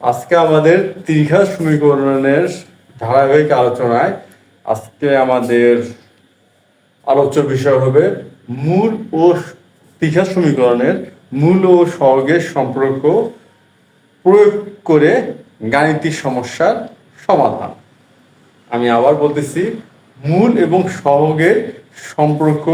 আজকে আমাদের দীর্ঘা সমীকরণের ধারাবাহিক আলোচনায় আজকে আমাদের আলোচ্য বিষয় হবে মূল ও দীঘা সমীকরণের মূল ও সহগের সম্পর্ক প্রয়োগ করে গাণিতিক সমস্যার সমাধান। আমি আবার বলতেছি, মূল এবং সহগের সম্পর্ক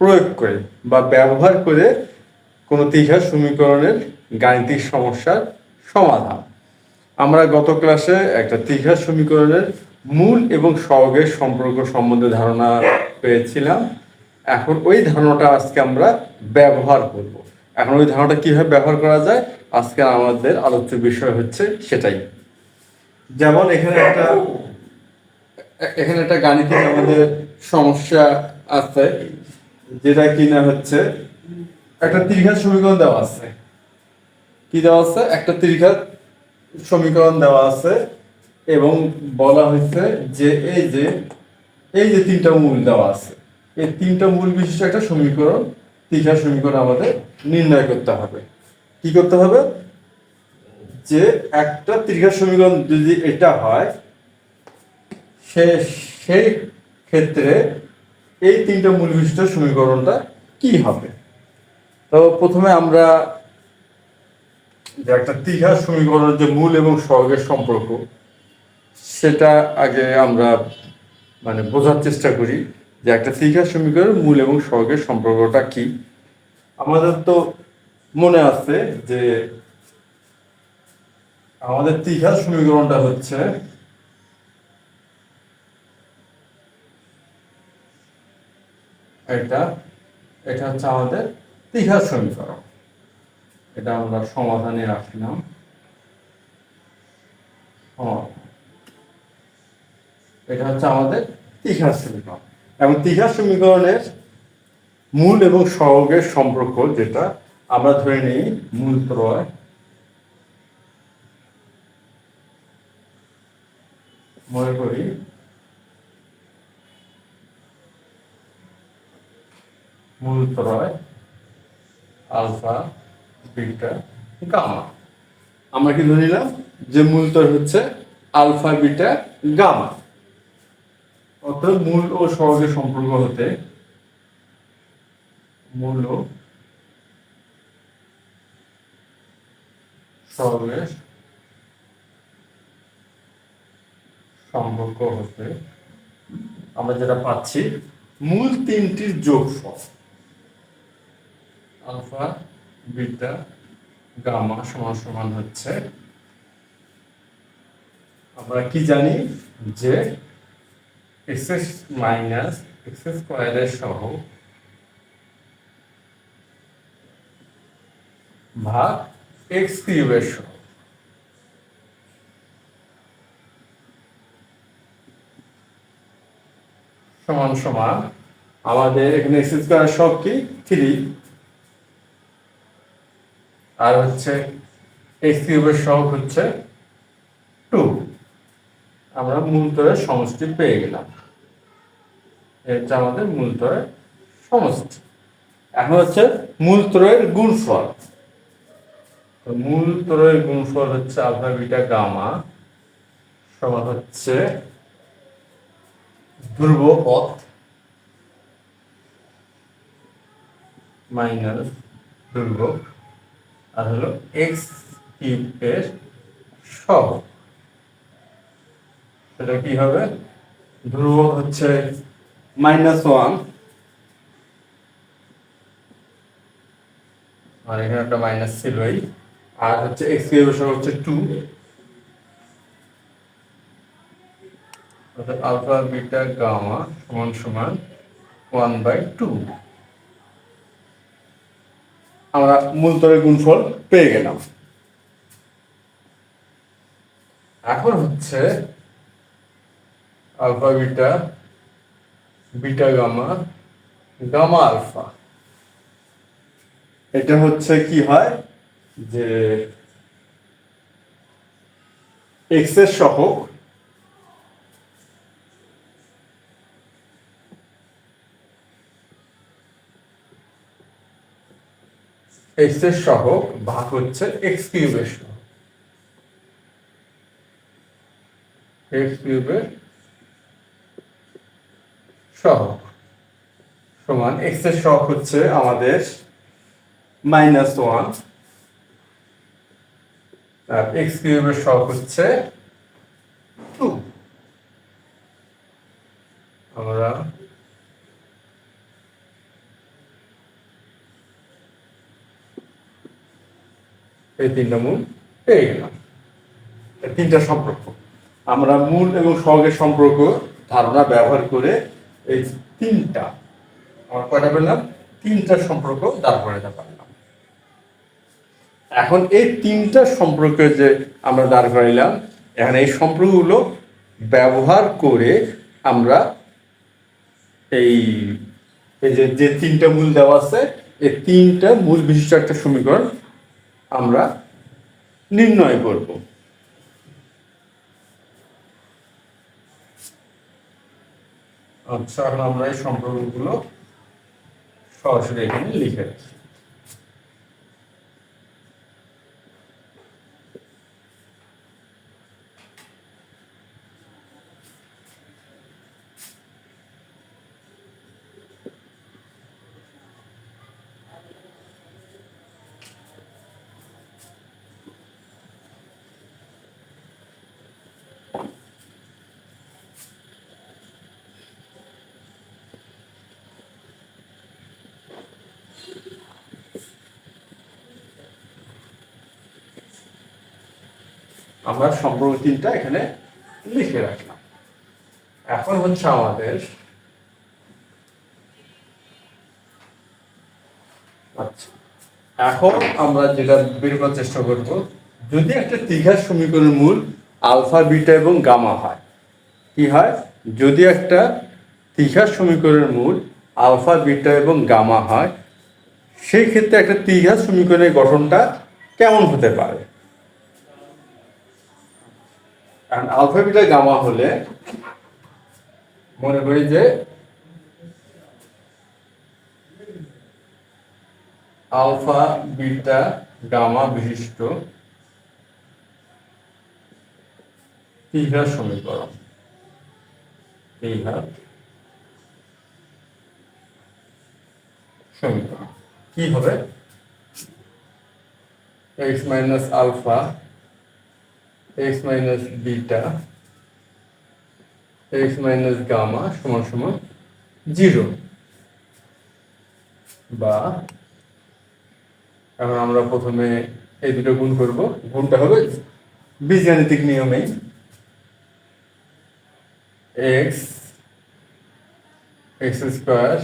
প্রয়োগ করে বা ব্যবহার করে কোনো দীঘা সমীকরণের গাণিতিক সমস্যার সমাধান। আমরা গত ক্লাসে একটা দীঘা সমীকরণের মূল এবং সহগের সম্পর্ক সম্বন্ধে ধারণা পেয়েছিলাম। এখন ওই ধারণাটা আজকে আমরা ব্যবহার করব। এখন ওই ধারণাটা কীভাবে ব্যবহার করা যায়? আজকে আমাদের আলোচ্য বিষয় হচ্ছে সেটাই। যেমন এখানে একটা এখানে একটা গাণিতিক আমাদের সমস্যা আছে, যেটা কিনা হচ্ছে একটা দীর্ঘাত সমীকরণ দেওয়া আছে। কি দেওয়া আছে? একটা দীর্ঘাত সমীকরণ দেওয়া আছে এবং বলা হয়েছে যে এই যে এই যে তিনটা মূল দেওয়া আছে, এই তিনটা মূল বিশিষ্ট একটা সমীকরণ দীর্ঘাত সমীকরণ আমাদের নির্ণয় করতে হবে। কি করতে হবে? যে একটা দীর্ঘাত সমীকরণ যদি এটা হয়, সে, সেই ক্ষেত্রে এই তিনটা মূল বিশিষ্ট সমীকরণটা কি হবে? তো প্রথমে আমরা যে একটা দীঘার সমীকরণের যে মূল এবং সহগের সম্পর্ক, সেটা আগে আমরা মানে বোঝার চেষ্টা করি যে একটা দীঘার সমীকরণের মূল এবং সহগের সম্পর্কটা কি। আমাদের তো মনে আছে যে আমাদের দীঘার সমীকরণটা হচ্ছে এটা এটা হচ্ছে আমাদের দীঘার সমীকরণ। এটা আমরা সমাধানে রাখলাম সমাধান। এটা হচ্ছে আমাদের দীঘার সমীকরণ এবং দীঘার সমীকরণের মূল এবং সহগের সম্পর্ক যেটা আমরা ধরে নিই মূল ত্রয় মনে করি মূল ত্রয় আলফা বিটা গামা। আমরা কি ধরে নিলাম? যে মূল ত্রয় হচ্ছে আলফা বিটা গামা। অর্থাৎ মূল ও সহগের সম্পর্ক হতে মূল ও সহগের সম্পর্ক হতে আমরা যেটা পাচ্ছি, মূল তিনটির যোগফল। আলফা বিটা গামা সমান সমান হচ্ছে। আমরা কি জানি যে এক্স মাইনাস এক্স স্কোয়ারের সহ ভাগ এক্স কিউবের সহ। সমান সমান আমাদের এখানে এক্স স্কোয়ার সব কি? থ্রি। আর হচ্ছে এক্স কিউবের সহগ হচ্ছে টু আমরা মূলতরের সমষ্টি পেয়ে গেলাম। এটা আমাদের মূলতরের সমষ্টি। এখন হচ্ছে মূলতরের গুণফল। তো মূলতরের গুণফল হচ্ছে আলফা বিটা গামা সমান হচ্ছে ধ্রুব পথ মাইনাস ধ্রুব আর হলো এক্স কিউবের সহ সেটা কি হবে? ধ্রুব হচ্ছে মাইনাস ওয়ান আর এখানে একটা মাইনাস ছিলই। আর হচ্ছে এক্স কিউবের সহ হচ্ছে টু অর্থাৎ আলফা বিটা গামা সমান সমান ওয়ান বাই টু আমরা মূলতরের গুণফল পেয়ে গেলাম। এখন হচ্ছে alpha beta beta gamma gamma alpha. এটা হচ্ছে কি হয়? যে এক্সের সহগ এক্সের সহগ ভাগ হচ্ছে এক্স কিউবের সহগ এক্স কিউবের সহগ সমান এক্সের সহগ হচ্ছে আমাদের মাইনাস ওয়ান আর এক্স কিউবের সহগ হচ্ছে টু আমরা এই তিনটা মূল পেয়ে গেলাম। তিনটা সম্পর্ক। আমরা মূল এবং সহগের সম্পর্ক ধারণা ব্যবহার করে এই তিনটা, আমরা কয়টা পেলাম? তিনটা সম্পর্ক দাঁড় করে পারলাম। এখন এই তিনটা সম্পর্ক যে আমরা দাঁড় করাইলাম, এখন এই সম্পর্কগুলো ব্যবহার করে আমরা এই এই যে যে তিনটা মূল দেওয়া আছে, এই তিনটা মূল বিশিষ্ট একটা সমীকরণ আমরা নির্ণয় করব। আচ্ছা আমরা এই সম্পর্কগুলো সরাসরি এখানে লিখে রাখি। আমরা সম্পর্ক তিনটা এখানে লিখে রাখলাম। এখন হচ্ছে আমাদের আচ্ছা এখন আমরা যেটা বের করার চেষ্টা করব, যদি একটা ত্রিঘাত সমীকরণের মূল আলফা, বিটা এবং গামা হয়, কি হয়? যদি একটা ত্রিঘাত সমীকরণের মূল আলফা, বিটা এবং গামা হয়, সেই ক্ষেত্রে একটা ত্রিঘাত সমীকরণের গঠনটা কেমন হতে পারে? কারণ আলফা বিটা গামা হলে মনে করি যে আলফা, বিটা, গামা বিশিষ্ট ত্রিঘাত সমীকরণ। ত্রিঘাত সমীকরণ। কি হবে? X minus alpha x minus beta, x minus gamma সমান সমান জিরো। বা এখন আমরা প্রথমে এই দুটো গুণ করব। গুণটা হবে বীজগাণিতিক নিয়মে x x square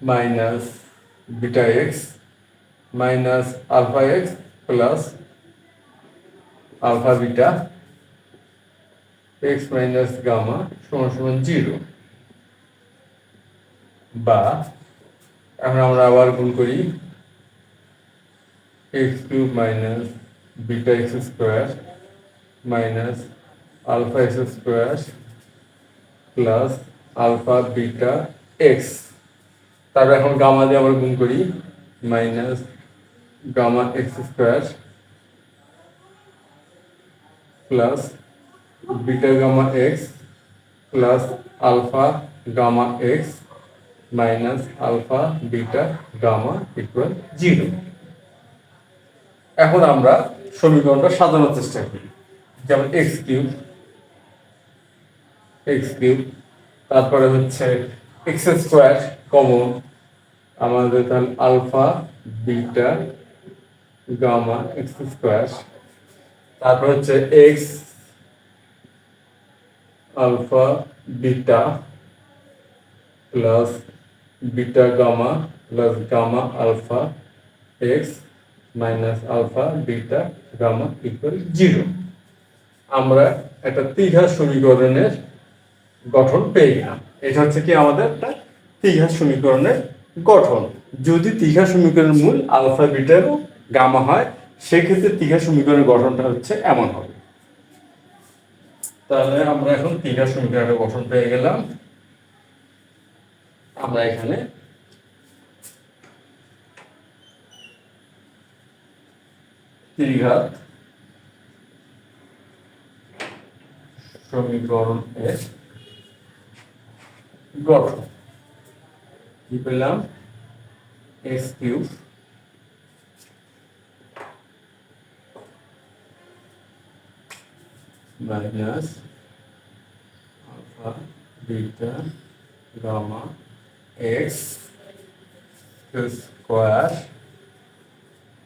minus beta x minus alpha x plus alpha beta, x minus gamma সমান সমান জিরো। বা, এখন আমরা আবার গুণ করি, x cube minus beta x square minus alpha x square plus alpha beta x. তারপর এখন গামা দিয়ে আবার গুণ করি, minus gamma x square plus beta gamma x plus alpha gamma x minus alpha beta gamma equal zero এখন আমরা সমীকরণটা সাজানোর চেষ্টা করি। যেমন এক্স কিউব এক্স কিউব তারপরে হচ্ছে এক্স স্কোয়ার কমন আমাদের তাহলে alpha beta gamma x square তারপর হচ্ছে x alpha beta plus beta gamma plus gamma alpha x minus alpha beta gamma equal zero আমরা একটা ত্রিঘাত সমীকরণের গঠন পেয়ে গেলাম। এটা হচ্ছে কি আমাদের একটা ত্রিঘাত সমীকরণের গঠন। যদি ত্রিঘাত সমীকরণের মূল আলফা বিটা গামা হয় সেক্ষেত্রে ত্রিঘাত সমীকরণের গঠনটা হচ্ছে এমন হবে। তাহলে আমরা এখন ত্রিঘাত সমীকরণের গঠন পেয়ে গেলাম। আমরা এখানে ত্রিঘাত সমীকরণের গঠন। কি পেলাম? X cube minus alpha beta gamma x square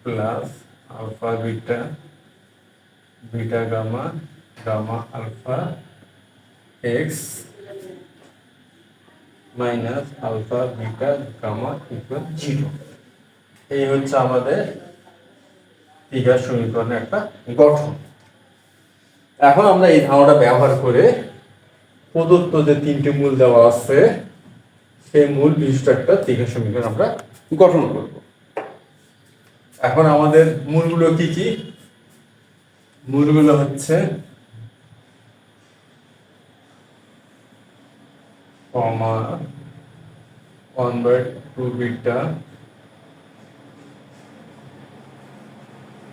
plus alpha beta beta gamma gamma alpha x minus alpha beta gamma equal zero এই হচ্ছে আমাদের দীঘার সমীকরণের একটা গঠন। এখন আমরা এই ধারণাটা ব্যবহার করে প্রদত্ত যে তিনটে মূল দেওয়া আছে, সেই মূল বিশিষ্ট একটা দীঘা সমীকরণ আমরা গঠন করব। এখন আমাদের মূলগুলো কি কি? মূলগুলো হচ্ছে comma one by two beta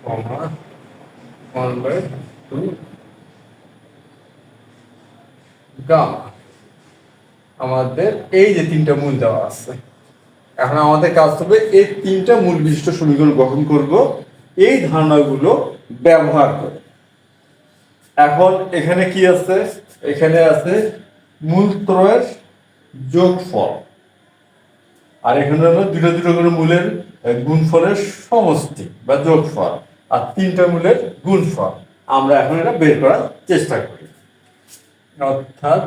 comma one by two gamma আমাদের এই যে তিনটা মূল দেওয়া আছে। এখন আমাদের কাজ হবে এই তিনটা মূল বিশিষ্ট সমীকরণ গ্রহণ করব। এই ধারণাগুলো ব্যবহার করে। এখন এখানে কি আছে? এখানে আছে মূল ত্রয়ের যোগফল। আর এখানে হলো দুটো দুটো করে মূলের গুণফলের সমষ্টি বা যোগফল। আর তিনটা মূলের গুণফল। আমরা এখন এটা বের করার চেষ্টা করি অর্থাৎ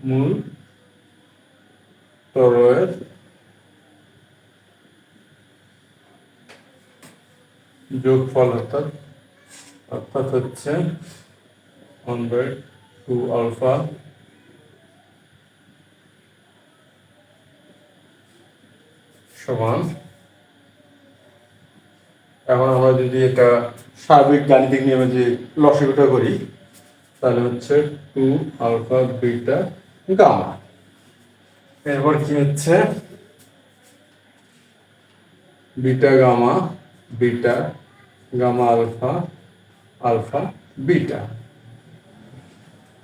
মূল ত্রয়ের যোগফল অর্থাৎ অর্থাৎ হচ্ছে ওয়ান বাই টু আলফা সমান এখন আমরা যদি এটা সার্বিক গাণিতিক নিয়মে যে লসগুটা করি, তাহলে হচ্ছে টু আলফা বিটা গামা। এরপর কি হচ্ছে? Beta gamma beta gamma alpha alpha beta.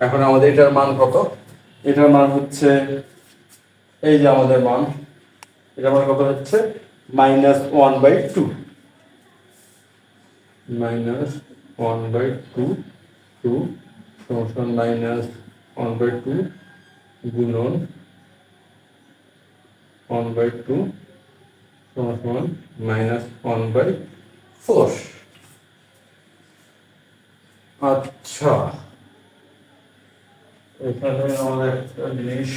এখন আমাদের এটার মান কত? এটার মান হচ্ছে, এই যে আমাদের মান, এটার মান কত হচ্ছে? Minus one by two. Minus one by two two সমান মাইনাস ওয়ান বাই টু গুণন ওয়ান বাই টু সমান মাইনাস ওয়ান বাই ফোর আচ্ছা। এখানে আমাদের একটা জিনিস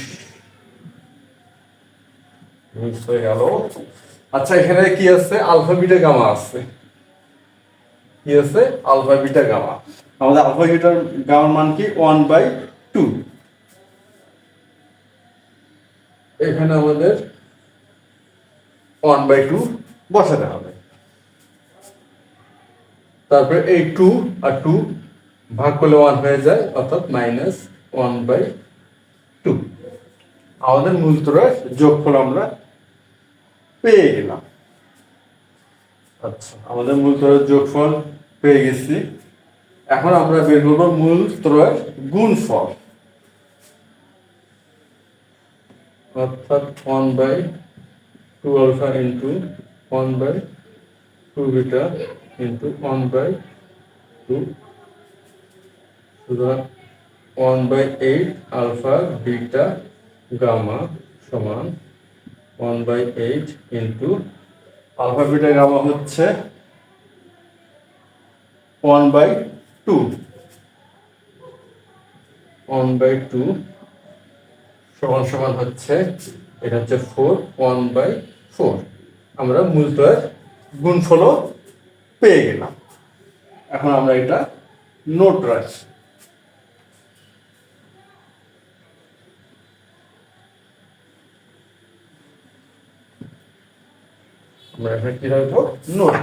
মিস হয়ে গেল। আচ্ছা এখানে কি আছে? আলফা বিটা গামা আছে। কি আছে আলফা বিটা গামা আমাদের আলফা বিটার গামার মান কি? One by two. এখানে আমাদের ওয়ান বাই টু বসাতে হবে। তারপরে এই টু আর টু ভাগ করলে ওয়ান হয়ে যায় অর্থাৎ মাইনাস ওয়ান বাই টু। আমাদের মূলতরার যোগফল আমরা পেয়ে গেলাম। আচ্ছা আমাদের মূল ত্রয়ের যোগফল পেয়ে গেছি। এখন আমরা বের করব মূল ত্রয়ের গুণফল। অর্থাৎ one by two alpha into one by two beta into one by two সুতরাং one by eight alpha beta gamma সমান one by eight into alpha beta gamma হচ্ছে one by two one by two সমান সমান হচ্ছে, এটা হচ্ছে four one by four আমরা মূলতয়ের গুণফলও পেয়ে গেলাম। এখন আমরা এটা নোট রাখছি আমরা এখানে কি রাখব note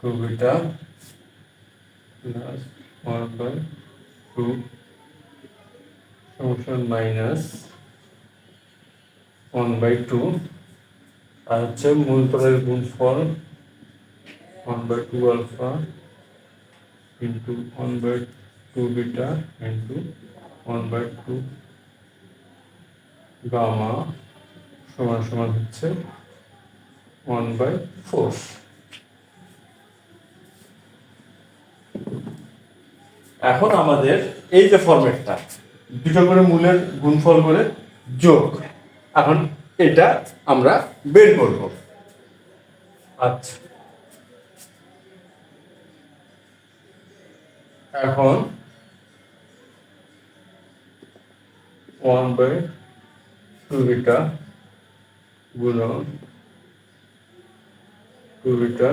two beta plus one by two function minus one by two আর হচ্ছে মূলতলের গুণফল one by two alpha into one by two beta into one by two gamma সমান সমান হচ্ছে ওয়ান বাই ফোর এখন আমাদের এই যে ফরম্যাটটা দুটো করে মূলের গুণফল করে যোগ। এখন এটা আমরা বের করব। আচ্ছা। এখন ওয়ান বাই টু বিটা গুণন two beta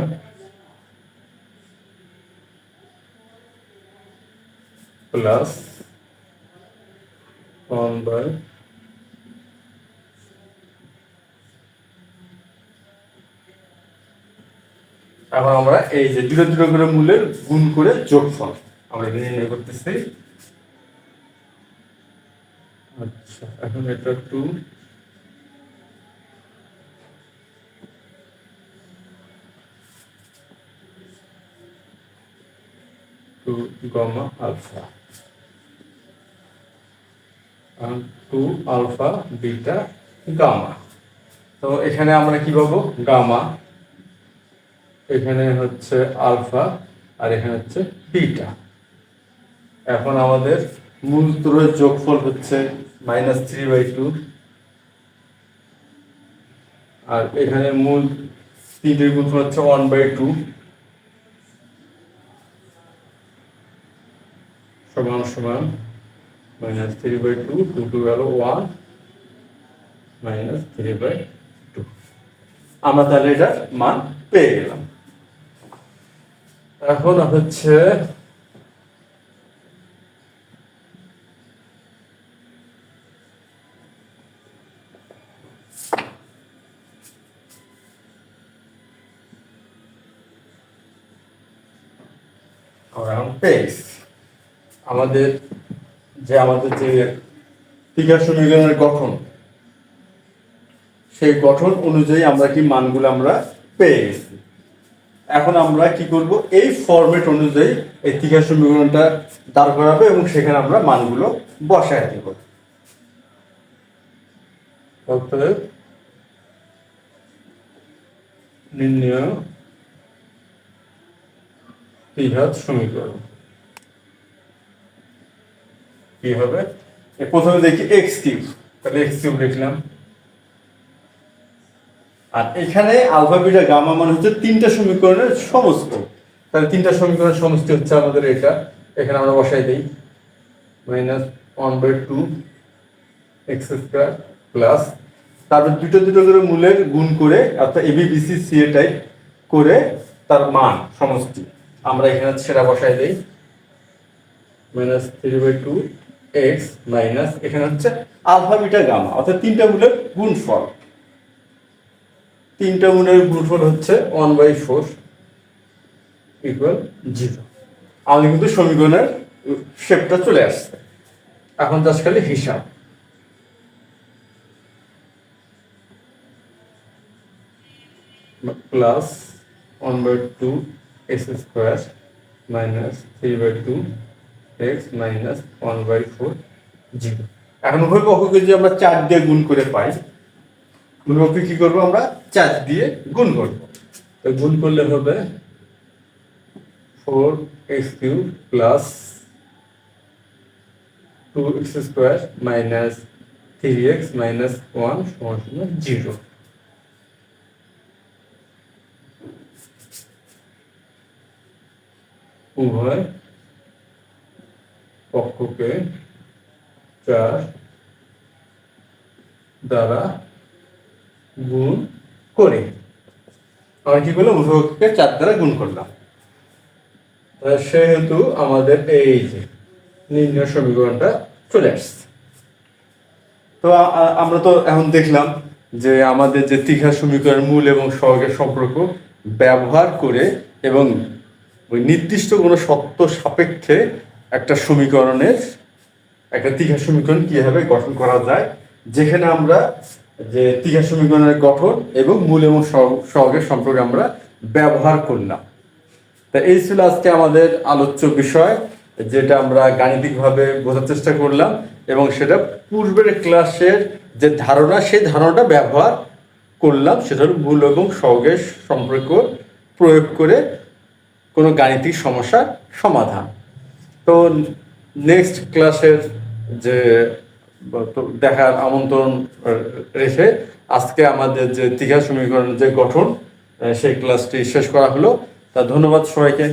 plus one by এখন আমরা এই যে দুটো দুটো করে মূলের গুণ করে যোগফল আমরা নির্ণয় করতেছি। আচ্ছা এখন এটা two two gamma alpha. Two alpha beta gamma তো এখানে আমরা কি পাবো? গামা এখানে হচ্ছে আলফা আর এখানে হচ্ছে বিটা এখন আমাদের মূল যোগফল হচ্ছে মাইনাস থ্রি বাই টু। আর এখানে মূল তিনটের হচ্ছে ওয়ান বাই টু। সমান সমান, minus three by two two two গেল one, minus three by two. আমরা তাহলে এটার মান পেয়ে গেলাম। এখন হচ্ছে আমরা এখন পেয়েছি আমাদের যে আমাদের যে টিকা সমীকরণের গঠন, সেই গঠন অনুযায়ী আমরা কি মানগুলো আমরা পেয়ে গেছি। এখন আমরা কি করব? এই ফরম্যাট অনুযায়ী এই টিকা সমীকরণটা দাঁড় করাবো এবং সেখানে আমরা মানগুলো বসায় দেব। নির্ণয় ত্রিঘাত সমীকরণ। কি হবে? প্রথমে দেখি এক্স কিউব তাহলে এক্স কিউব লিখলাম। আর এখানে আলফা বিটা গামা মানে হচ্ছে তিনটা সমীকরণের সমস্ত তাহলে তিনটা সমীকরণের সমষ্টি হচ্ছে আমাদের এটা। এখানে আমরা বসাই দিই। Minus one by two x square plus তারপর দুটো দুটো করে মূলের গুণ করে, অর্থাৎ AB BC C A type করে তার মান, সমষ্টি। আমরা এখানে সেটা বসাই দিই। Minus three by two x minus এখানে হচ্ছে আলফা বিটা গামা অর্থাৎ তিনটা মূলের গুণফল। তিনটা মূলের গুণফল হচ্ছে one by four equal zero আমাদের কিন্তু সমীকরণের শেপটা চলে আসছে। এখন জাস্ট খালি হিসাব। Plus one by two x square minus three by two x minus one by four zero এখন উভয় পক্ষকে যদি আমরা চার দিয়ে গুণ করে পাই উভয়পক্ষে কি করব আমরা? চার দিয়ে গুণ করব। তো গুণ করলে হবে four x cube plus two x square minus three x minus one সমান সমান জিরো উভয় পক্ষকে চার দ্বারা গুণ করে। আমরা কি করলাম? উভয় চার দ্বারা গুণ করলাম। সেহেতু আমাদের এই যে নির্ণয় সমীকরণটা চলে আসছে। তো আমরা তো এখন দেখলাম যে আমাদের যে তীঘা সমীকরণ মূল এবং সহগের সম্পর্ক ব্যবহার করে এবং ওই নির্দিষ্ট কোনো সত্য সাপেক্ষে একটা সমীকরণের, একটা তীখা সমীকরণ কীভাবে গঠন করা যায়, যেখানে আমরা যে ত্রিঘাত সমীকরণের গঠন এবং মূল এবং সহ- সহগের সম্পর্কে আমরা ব্যবহার করলাম। তা এই ছিল আজকে আমাদের আলোচ্য বিষয়, যেটা আমরা গাণিতিকভাবে বোঝার চেষ্টা করলাম এবং সেটা পূর্বের ক্লাসের যে ধারণা, সেই ধারণাটা ব্যবহার করলাম। সেটা হলো মূল এবং সহগের সম্পর্ক প্রয়োগ করে কোনো গাণিতিক সমস্যার সমাধান। তো নেক্সট ক্লাসের যে দেখার আমন্ত্রণ রেখে আজকে আমাদের যে দীঘা সমীকরণ যে গঠন সেই ক্লাসটি শেষ করা হলো। তা ধন্যবাদ সবাইকে।